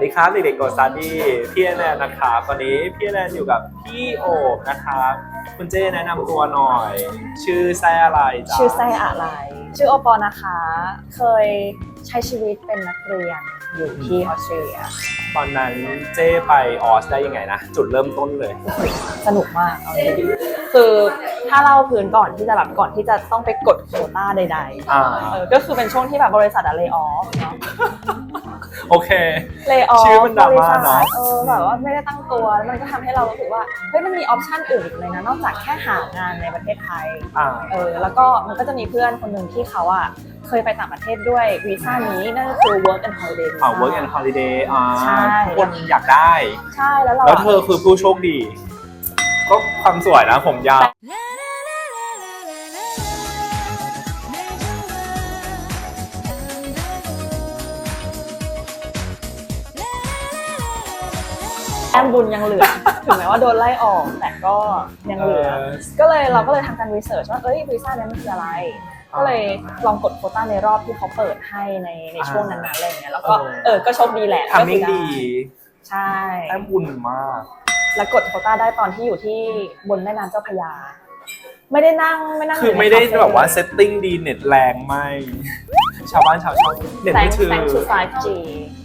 วัสดีครับเด็กๆโกซาดี้พี่แนนนะครับตอนนี้พี่แนนอยู่กับพี่โอบนะครับคุณเจ้แนะนำตัวหน่อย ชื่อแซ่อะไรจ๊ะชื่อไส้อะไร ชื่อโอปอนะคะ เคยใช้ชีวิตเป็นนักเรียนอยู่ที่ออสเตรเลียตอนนั้นเจ้ไปออสได้ยังไงนะ จุดเริ่มต้นเลย สนุกมากเอาจริงๆคือถ้าเล่าพื้นก่อนที่จะแบบก่อนที่จะต้องไปกดโควต้าใดอ่าๆเออก็คือเป็นช่วงที่แบบบริษัทอะเล y o อ f เนาะ โอเค เล y o อ f ชื่อมันดราม่าเนอะ เออแบบว่าไม่ได้ตั้งตัวแล้วมันก็ทำให้เรารู้สึกว่าเฮ้ยมันมีออปชันอื่นอีกเลยนะนอกจากแค่หางานในประเทศไทย อ่า เออแล้วก็มันก็จะมีเพื่อนคนหนึ่งที่เขาอะเคยไปต่างประเทศด้วยวีซ่านี้นั่นก็คือ work and holiday อ่า visa work and holiday อ่าใช่ ทุกคนอยากได้ ใช่แล้วเราแล้วอะ เธอคือผู้โชคดี ก็ความสวยนะผมยาวแมบุญยังเหลือ ถึงแม้ว่าโดนไล่ออกแต่ก็ยังเหลือ ก็เลยเราก็เลยทำการรีเสิร์ชว่าเอ้ยวีซ่านี้มันคืออะไร ก็เลยลองกดโควต้าในรอบที่เขาเปิดให้ในในช่วงนั้นๆอะไรอย่างเงี้ยแล้วก็เออก็โชคดีแหละทำมิ่งก็คือดีใช่แต้มบุญมาก แล้วกดโควต้าได้ตอนที่อยู่ที่บนแม่น้ำเจ้าพระยาไม่ได้นั่งไม่นั่งคือไม่ได้แบบว่าเซตติ้งดีเน็ตแรงไม่ ชาวบ้านชาวช่องเน็ตแซงไม่ถึงแซงชู 5G เออ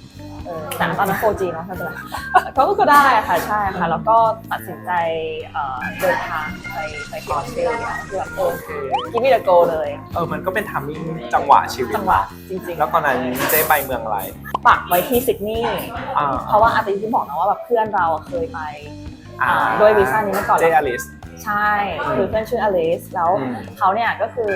แต่ตอนนั้น 4G เนาะไม่เป็นไรก็ก็ได้ค่ะใช่ค่ะ แล้วก็ตัดสินใจเอ่อเดินทางไปไปที่ออสเตรเลียคือแบบเออโอเคกิมี่เดอะโกเลยเออมันก็เป็นทามมิ่งจังหวะชีวิตจังหวะจริงๆ แล้วตอนนั้นเจ๊ไปเมืองอะไรปักไว้ที่ซิดนีย์อ่าเพราะว่าอาทิตย์ที่บอกนะว่าแบบเพื่อนเราอะเคยไปอ่าด้วยวีซ่านี้มาก่อนเจอลิส ใช่คือเพื่อนชื่ออลิสแล้วอืม เขาเนี่ยก็คือ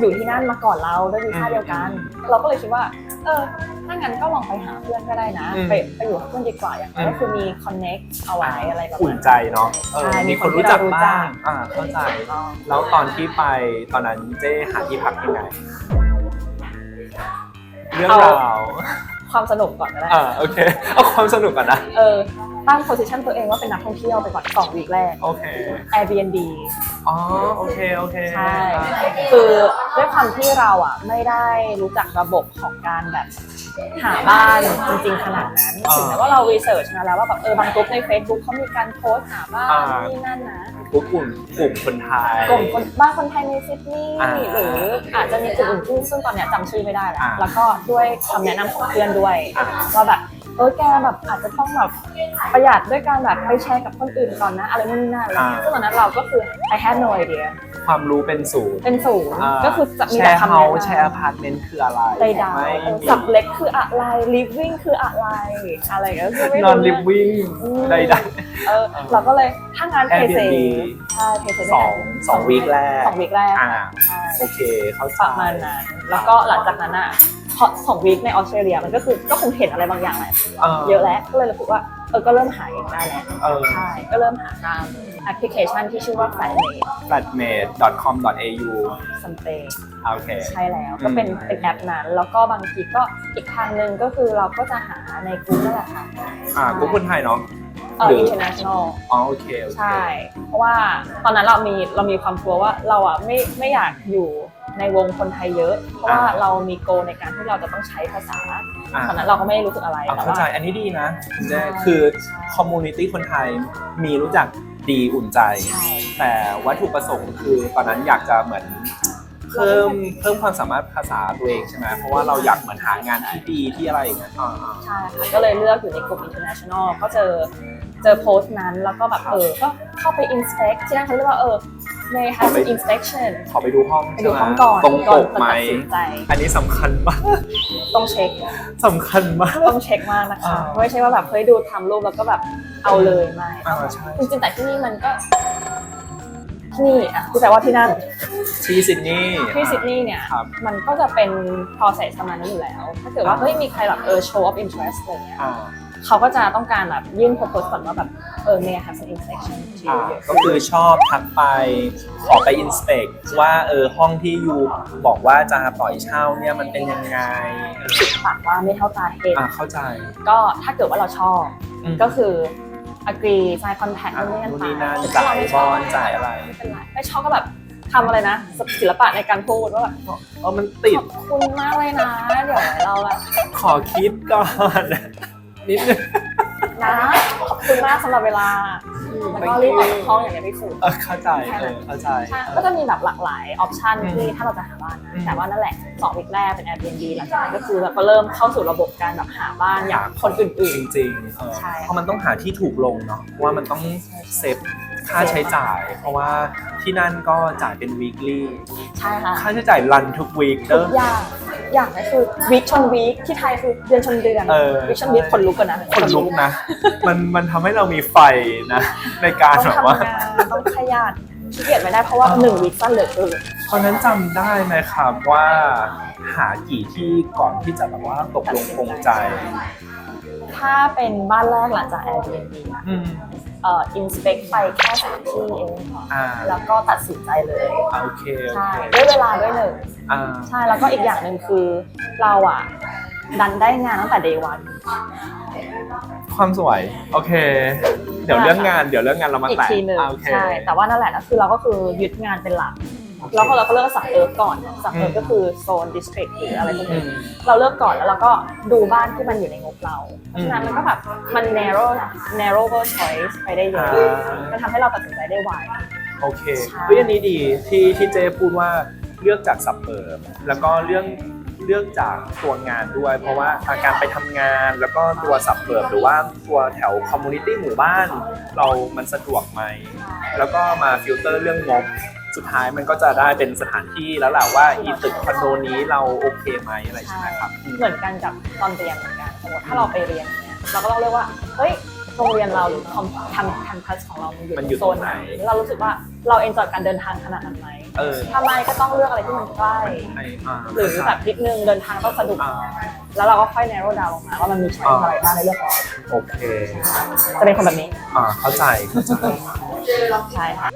อยู่ที่นั่นมาก่อนเราด้วยวีซ่าอืมเดียวกัน เราก็เลยคิดว่า เออ ถ้างั้นก็ลองไปหาเพื่อนก็ได้นะ อืม ไปไปอยู่กับเพื่อนดีกว่าอย่างน้อยอืมก็คือมีคอนเน็กเอาไว้อะไรแบบอุ่นนั้นใจเนาะเออใช่มีคนรู้จักมีคนที่เรารู้จับ้ากงอ่าเข้าใจอ๋อแล้วตอนที่ไปตอนนั้นเจ๊หาที่พักยังไง เรื่องราวความสนุกก่อนก็ได้ อ่าโอเค เอาความสนุกก่อนนะ เออ ตั้งโพสิชันตัวเองว่าเป็นนักท่องเที่ยวไปก่อนสองวีคแรก โอเค Airbnb อ๋อโอเคโอเคใช่ คือด้วยความที่เราอะไม่ได้รู้จักระบบของการแบบหาบ้านจริงๆขนาดนั้นอ่าถึงแม้ว่าเรารีเสิร์ชมาแล้วว่าแบบเออบางกลุ่มใน Facebook เขามีการโพสต์หาบ้านอ่านี่นั่นนะกลุ่มกลุ่มกลุ่มคนไทยกลุ่มคนบ้านคนไทยในซิดนีย์อ่าหรืออาจจะมีกลุ่มอื่นๆซึ่งตอนเนี้ยจำชื่อไม่ได้แล้วอ่าแล้วก็ด้วยคำแนะนำของเพื่อนด้วยอ่าว่าแบบ เออแกแบบอาจจะต้องแบบประหยัดด้วยการแบบไปแชร์กับคนอื่นก่อนนะอะไรนู่นนี่นั่นอะไรเงี้ยซึ่งตอนนั้นเราก็คือ I had no idea ความรู้เป็นศูนย์เป็นศูนย์อ่าก็คือจะมีแชแต่ร์คำเฮาแนะนำแชร์อพาร์ตเมนต์คืออะไรใดไม่ๆมีสับเล็กคืออะไร living คืออะไรอะไรก็คือไม่นอนรู้ลิฟวิ่งอืมใดเออเราก็เลยถ้างานเพเซ Airbnb ใช่เพเซสองสองวีคแรกสองวีคแรกอ่าใช่ๆโอเคเขาใจประมาณนั้นแล้วก็หลังจากนั้นอะ พอสองวีคในออสเตรเลียมันก็คือก็คงเห็นอะไรบางอย่างแหละเยอะแล้วก็เลยรู้สึกว่าเออก็เริ่มหาเองได้แล้วเออใช่ก็เริ่มหาตามแอปพลิเคชันที่ชื่อว่า Flatmate flatmate.com.au ซัมเตโอเคใช่แล้วก็เป็นเป็นแอปนั้น แล้วก็บางทีก็อีกทางหนึ่งก็คือเราก็จะหาใน Google นั่นแหละค่ะอ่ากลุ่มคนไทยเนาะเออหรือ international อ๋อโอเคโอเคใช่ เพราะว่าตอนนั้นเรามีเรามีความกลัวว่าเราอะไม่ไม่อยากอยู่ ในวงคนไทยเยอะ เพราะว่าอ่าเรามีโกในการที่เราจะต้องใช้ภาษาอ่าตอนนั้นเราก็ไม่ได้รู้สึกอะไรเอาแต่เข้าว่าใจอันนี้ดีนะคุณแจ้ใช่คือใช่คอมมูนิตี้คนไทยมีรู้จักดีอุ่นใจใช่แต่วัตถุประสงค์คือตอนนั้นอยากจะเหมือนเพิ่มเพิ่มความสามารถภาษาตัวเองใช่ไหมเพราะว่าเราอยากเหมือนหางานที่ดีที่อะไรอย่างเงี้ยอ่าใช่ค่ะก็เลยเลือกอยู่ในกลุ่ม international ก็เจอเจอโพสต์นั้นแล้วก็แบบเออก็เข้าไป inspect ที่นั่นเขาเรียกว่าเออ may have an inspection ขอไปดูห้องไปดูใช่ห้องไหมก่อนตรงปก่อนกไหมตัดสินใจอันนี้สำคัญมากต้องเช็ค สำคัญมาก ต้องเช็คมากนะคะ อ่าไม่ใช่ว่าแบบเฮ้ยดูทำรูปแล้วก็แบบเอาเลยไม่อ่าใช่ จริงๆแต่ที่นี่มันก็ที่นี่อะคือแต่ว่าที่นั่นที่ซิดนีย์ที่ซิดนีย์เนี่ย ครับ มันก็จะเป็น process ประมาณนั้นอยู่แล้ว ถ้าเกิดว่าอ่า เฮ้ยมีใครแบบเออ show of interest อะไรเงี้ย อ่า เขาก็จะต้องการแบบยื่น proposal ก่อนว่าแบบเออ may I have some inspection to อ่า you ก็คือชอบทักไปขอไปอินสเปกว่าเออห้องที่ยูบอกว่าจะปล่อยเช่าเนี่ยมันเป็นยังไงปากว่าไม่เท่าตาเห็นอ่าเข้าใจก็ถ้าเกิดว่าเราชอบอืม ก็คือ agree sign contract อ่านู่นนี่นั่นนู่นไปนี่นั่นถ้าเราไม่ชอบจ่ายบอลจ่ายอะไร ไม่เป็นไรไม่ชอบก็แบบทำอะไรนะ ศิลปะในการพูดว่าแบบเออมันติดขอบคุณมากเลยนะ เดี๋ยวเราแบบขอคิดก่อน นิดนึงนะขอบคุณมากสำหรับเวลา แล้วก็รีบออกจากห้องอย่างนี้พี่สุด เออเข้าใจเออเข้าใจใช่ก็จะมีแบบหลากหลายออปชันอืมที่ถ้าเราจะหาบ้านอืนะมแต่ว่านั่นแหละสองวีคแรกเป็น Airbnb หลังจากนั้นก็คือแบบก็เริ่มเข้าสู่ระบบการแบบหาบ้านอย่างคนอื่จนริงๆเออใช่เพราะมันต้องหาที่ถูกลงเนาะเพราะว่ามันต้องเซฟค่าใช้จ่าย เพราะว่าที่นั่นก็จ่ายเป็น weekly ๆใช่ค่ะ ค่าใช้จ่ายรันทุกวีคเด้ทุอกอย่าง อย่างนี้คือวีคชนวีคที่ไทยคือเดือนชนเดือนเออ วีคชนวีคคนลุกกันนะคนลุกนะ มันมันทำให้เรามีไฟนะ ในการต้องแบบว่า ทำงานต้องขยันขี้เกียจไม่ได้เพราะว่าหนึ่งวีคสั้นเหลือเกินเพราะฉะนั้นจำได้ไหมครับว่าหากี่ที่ก่อนที่จะแบบว่าตกลงปรงใจ ถ้าเป็นบ้านแรกหลังจาก Airbnb อะอืม เอ่อ inspect ไปแค่สามที่เองอ่า แล้วก็ตัดสินใจเลยโอเคโอใช่เคด้วยเวลาด้วยหนึ่งอ่าใช่แล้วก็อีกอย่างหนึ่งคือเราอะ ดันได้งานตั้งแต่ day one ความสวย โอเค เดี๋ยวเรื่องงานเดี๋ยวเรื่องงานเรามาอีกแตะทีหนึ่งอ่าโอเค ใช่ แต่ว่านั่นแหละก็คือเราก็คือยึดงานเป็นหลัก แล้วพอเราก็เลิกสับเอิร์ฟก่อนสับเอิร์ฟอืมก็คือโซนดิสทริกหรืออะไรพวกอืนี้มเราเลิกก่อนแล้วเราก็ดูบ้านที่มันอยู่ในงบเราเพราะฉะนั้นมันก็แบบมัน narrow narrower choice ไปได้เยอะอ่ามันทำให้เราตัดสินใจได้ไวโอเคใช่เฮ้ยอันนี้ดีที่ที่เจพูดว่าเลือกจากสับเปิบแล้วก็เรื่องเลือกจากตัวงานด้วย เพราะว่าอาการไปทำงานแล้วก็ตัวสับเปิบหรือว่าตัวแถวคอมมูนิตี้หมู่บ้าน เรามันสะดวกไหม แล้วก็มาฟิลเตอร์เรื่องงบ สุดท้ายมันก็จะได้เป็นสถานที่แล้วแหละว่าอีตึกคอนโดนี้เราโอเคไหมอะไรใช่ไหมครับ เหมือนกันกับตอนเรียนเหมือนกันสมมติถ้าเราไปเรียนเนี่ยเราก็ต้องเรียกว่า เฮ้ยโรงเรียนเราหรือคอมทำแคมปัสของเรามันอยู่มันอยู่โซนไหน ตรงไหน เรารู้สึกว่าเราเอนจอยการเดินทางขนาดนั้นไหมเออถ้าไม่ก็ต้องเลือกอะไรที่มันใกล้ไอ้อ่าหรือแบบนิดนึงเดินทางต้องสะดวกอ่าแล้วเราก็ค่อย narrow down ลงมาว่ามันมีช้อยอะไรบ้างในเรื่องของโอเคจะเป็นคนแบบนี้ อ่าเข้าใจเข้าใจ ใช่ค่ะ